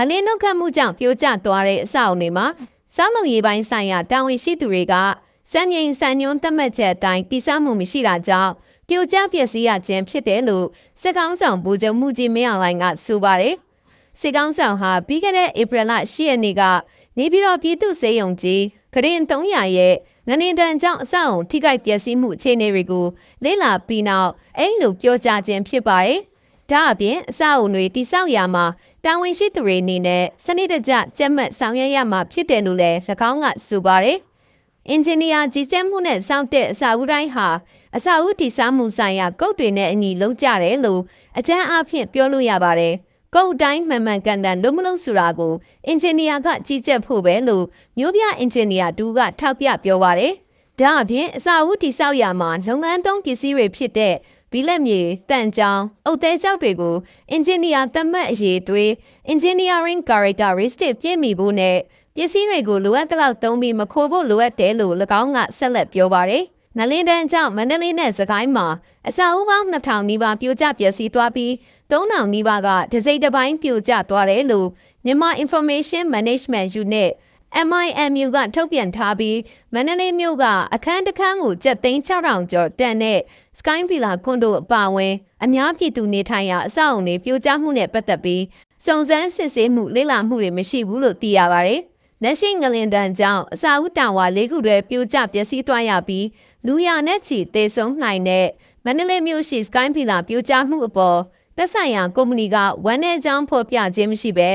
ငလင်းနှုတ်ခတ်မှုကြောင့်ပြိုကျသွားတဲ့အဆောက်အုံတွေမှာစောင်းလုံရေးပိုင်းဆိုင်ရာတာဝန်ရှိသူတွေကစံငိန်စံညွန်းသတ်မှတ်ချက်အတိုင်းတိစောက်မှုမရှိတာကြောင့်ပြိုကျပျက်စီးရခြင်းဖြစ်တယ်လို့စစ်ကောင်ဆောင်ဗိုလ်ချုပ်မှုကြီးမင်းအောင်လှိုင်ကဆိုပါတယ်။စစ်ကောင်ဆောင်ဟာပြီးခဲ့တဲ့ဧပြီလ10ရက်နေ့ကနေပြည်တော်ပြည်သူ့စေယုံကြီးဂရင်300ရဲ့ငနေတန်ကြောင့်အဆောက်အုံထိခိုက်ပျက်စီးမှုအခြေအနေတွေကိုလေ့လာပြီးနောက်အဲ့လိုပြောကြားခြင်းဖြစ်ပါတယ်။ ဒါအပြင်အဆောက်အုံတွေတိစောက်ရမှာတာဝန်ရှိသူတွေအနေနဲ့စနစ်တကျကြက်မှတ်ဆောင်ရွက်ရမှာဖြစ်တယ်လို့လည်း၎င်းကဆိုပါတယ်။အင်ဂျင်နီယာကြီးစက်မှုနဲ့စောင့်တဲ့အစာအုပ်တိုင်းဟာအစာအုပ်တည်ဆောက်မှုဆိုင်ရာကုတ်တွေနဲ့အညီလုံးကြတယ်လို့အကြမ်းအဖြစ်ပြောလို့ရပါတယ်။ကုတ်တိုင်းမှန်မှန်ကန်ကန်လုံးမလုံးဆိုတာကိုအင်ဂျင်နီယာကကြီးကြပ်ဖို့ပဲလို့မျိုးပြအင်ဂျင်နီယာတူကထောက်ပြပြောပါတယ်။ဒါအပြင်အစာအုပ်တည်ဆောက်ရမှာလုပ်ငန်းသုံးပစ္စည်းတွေဖြစ်တဲ့ ဘီလက်မြေတန်ကြောင်အုတ်သေးကြောက်တွေကိုအင်ဂျင်နီယာသတ်မှတ်အရေးသွေး engineering characteristic ပြည့်မီဖို့နဲ့ပစ္စည်းတွေကိုလိုအပ်တဲ့လောက်သုံးပြီးမခိုးဖို့လိုအပ်တယ်လို့၎င်းကဆက်လက်ပြောပါတယ်။နလင်းတန်းကြောင့်မန္တလေးနဲ့စကိုင်းမှာအစာအုပ်ပေါင်း2000နီးပါးပြိုကျပျက်စီးသွားပြီး3000နီးပါးကဒစိမ့်တစ်ပိုင်းပြိုကျသွားတယ်လို့မြန်မာ Information Management Unit MIMU ကထုတ်ပြန်ထားပြီးမန္တလေးမြို့ကအခန်းတစ်ခန်းကိုကျပ်သိန်း6000ကျော်တန်တဲ့ Sky Villa ကွန်ဒိုအပါအဝင်အများပြည်သူနေထိုင်ရာအဆောက်အုံတွေပြိုကျမှုနဲ့ပတ်သက်ပြီးစုံစမ်းစစ်ဆေးမှုလေ့လာမှုတွေမရှိဘူးလို့သိရပါတယ်။လက်ရှိငလင်တန်ကြောင့်အစာဦးတောင်ဝါလေးခုတည်းပြိုကျပျက်စီးသွားရပြီးလူရနဲ့ချီသေဆုံးနိုင်တဲ့မန္တလေးမြို့ရှိ Sky Villa ပြိုကျမှုအပေါ် သက်ဆိုင်ရာကုမ္ပဏီကဝန်내ကြောင်းဖော်ပြခြင်းမရှိဘဲ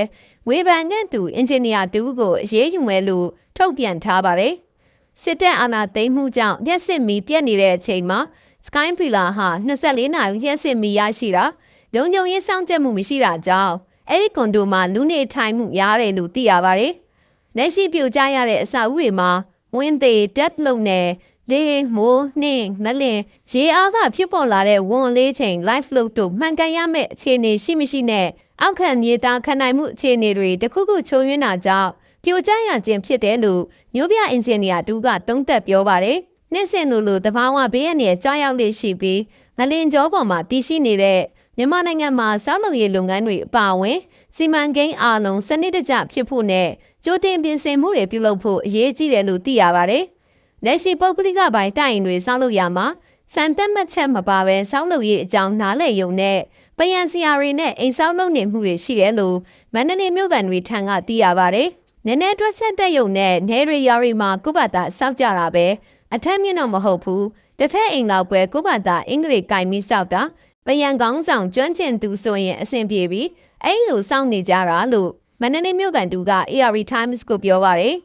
ဝေဖန်ခဲ့သူအင်ဂျင်နီယာတူကိုအရေးယူမယ်လို့ထုတ်ပြန်ထားပါတယ်။စစ်တပ်အာဏာသိမ်းမှုကြောင့်ရက်စစ်မီပြက်နေတဲ့အချိန်မှာ Sky Villa ဟာ24နာရီရက်စစ်မီရရှိတာလုံခြုံရေးစောင့်ကြပ်မှုမရှိတာကြောင့်အဲ့ဒီကွန်ဒိုမှာလူနေထိုင်မှုများတယ်လို့သိရပါတယ်။လက်ရှိပြိုကျရတဲ့အဆောက်အဦတွေမှာဝင်းသေးတက်လုံနဲ့ လေမိုးနှင်းနလင်ရေအားကဖြစ်ပေါ်လာတဲ့ဝန်လေးချိန် live load တို့မှန်ကန်ရမယ့်အခြေအနေရှိမရှိနဲ့အောက်ခံမြေသားခံနိုင်မှုအခြေအနေတွေတခုခုချုံရင်းတာကြောင့်ပြိုကျရခြင်းဖြစ်တယ်လို့မျိုးပြအင်ဂျင်နီယာတူကသုံးသပ်ပြောပါတယ်။နှစ်စင်လိုလိုတဘာဝဘေးရနေကြောက်ရောက်လေရှိပြီးငလင်ကြောပေါ်မှာတည်ရှိနေတဲ့မြန်မာနိုင်ငံမှာစောက်လုပ်ရေးလုပ်ငန်းတွေအပါအဝင်စီမံကိန်းအားလုံးစနစ်တကျဖြစ်ဖို့နဲ့ကြိုတင်ပြင်ဆင်မှုတွေပြုလုပ်ဖို့အရေးကြီးတယ်လို့သိရပါတယ်။ လက်ရှိပုဂ္ဂလိကပိုင်းတိုင်တွေစောက်လုပ်ရမှာစံသက်မှတ်ချက်မပါဘဲစောက်လုပ်ရေးအကြောင်းနားလည်ယုံနဲ့ပယံစီယာတွေနဲ့အိမ်စောက်လုပ်နေမှုတွေရှိတယ်လို့မန္တလေးမြို့ကန်တွေထံကသိရပါတယ်။နည်းနည်းတွက်ချက်တဲ့ယုံနဲ့နေရီယာရီမှာကုပတာစောက်ကြတာပဲအထက်မြင့်တော့မဟုတ်ဘူး။တစ်ဖက်အိမ်လောက်ပဲကုပတာအင်္ဂလိပ်ကင်ပြီးစောက်တာပယံကောင်းဆောင်ကျွမ်းကျင်သူဆိုရင်အဆင်ပြေပြီးအဲ့လိုစောင့်နေကြတာလို့မန္တလေးမြို့ကန်တူက AR Times ကိုပြောပါရယ်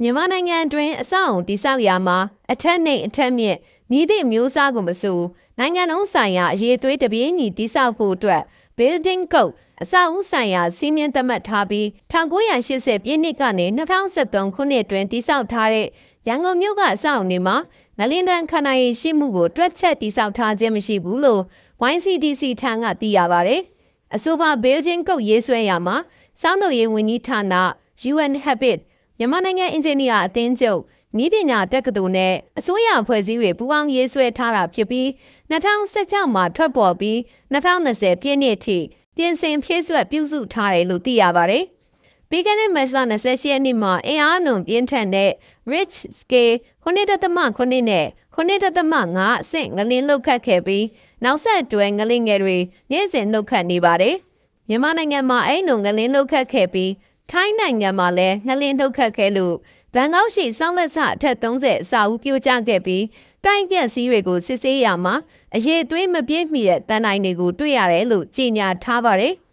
မြန်မာနိုင်ငံအတွင်းအဆောက်အုံတိစောက်ရာမှာအထက်နှိမ်အထက်မြင့်ဤသည့်မျိုးစားကိုမဆိုနိုင်ငံလုံးဆိုင်ရာအရေးသွေးတပြေးညီတိစောက်ဖို့အတွက် Building Code အဆောက်အဦဆိုင်ရာစီးမြင့်သတ်မှတ်ထားပြီး1980ပြည့်နှစ်ကနေ2023ခုနှစ်တွင်တိစောက်ထားတဲ့ရန်ကုန်မြို့ကအဆောက်အဦတွေမှာနလင်းတန်ခန္ဓာရည်ရှိမှုကိုတွက်ချက်တိစောက်ထားခြင်းမရှိဘူးလို့ YCDC ထံကသိရပါတယ်။အဆိုပါ building code ရေးဆွဲရမှာစောင့်လို့ရေးဝန်ကြီးဌာန UN Habit မြန်မာနိုင်ငံအင်ဂျင်နီယာအသင်းချုပ်ဤပညာတက္ကသိုလ်နဲ့အစိုးရအဖွဲ့အစည်းတွေပူးပေါင်းရေးဆွဲထားတာဖြစ်ပြီး2016မှာထွက်ပေါ်ပြီး2020ပြည့်နှစ်ထိပြင်ဆင်ဖြည့်ဆွက်ပြုစုထားတယ်လို့သိရပါတယ်။ပြီးခဲ့တဲ့မတ်လ28ရက်နေ့မှာအင်အားနုံပြင်းထန်တဲ့ Rich Scale 9.9နဲ့9.5အဆင့်ငလင်းလောက်ခတ်ခဲ့ပြီးနောက်ဆက်တွဲငလင်းငယ်တွေနေ့စဉ်နှုတ်ခတ်နေပါတယ်။မြန်မာနိုင်ငံမှာအဲ့လိုငလင်းနှုတ်ခတ်ခဲ့ပြီး ထိုင်းနိုင်ငံမှာလည်းငလင်းနှုတ်ခတ်ခဲ့လို့ဘန်ကောက်ရှိစောင်းလက်ဆအထက်30အစာဦးပြိုကျခဲ့ပြီးတိုင်းပြက်စည်းတွေကိုစစ်ဆေးရမှာအရေးသွေးမပြည့်မီတဲ့တန်တိုင်းတွေကိုတွေ့ရတယ်လို့ကြေညာထားပါတယ်။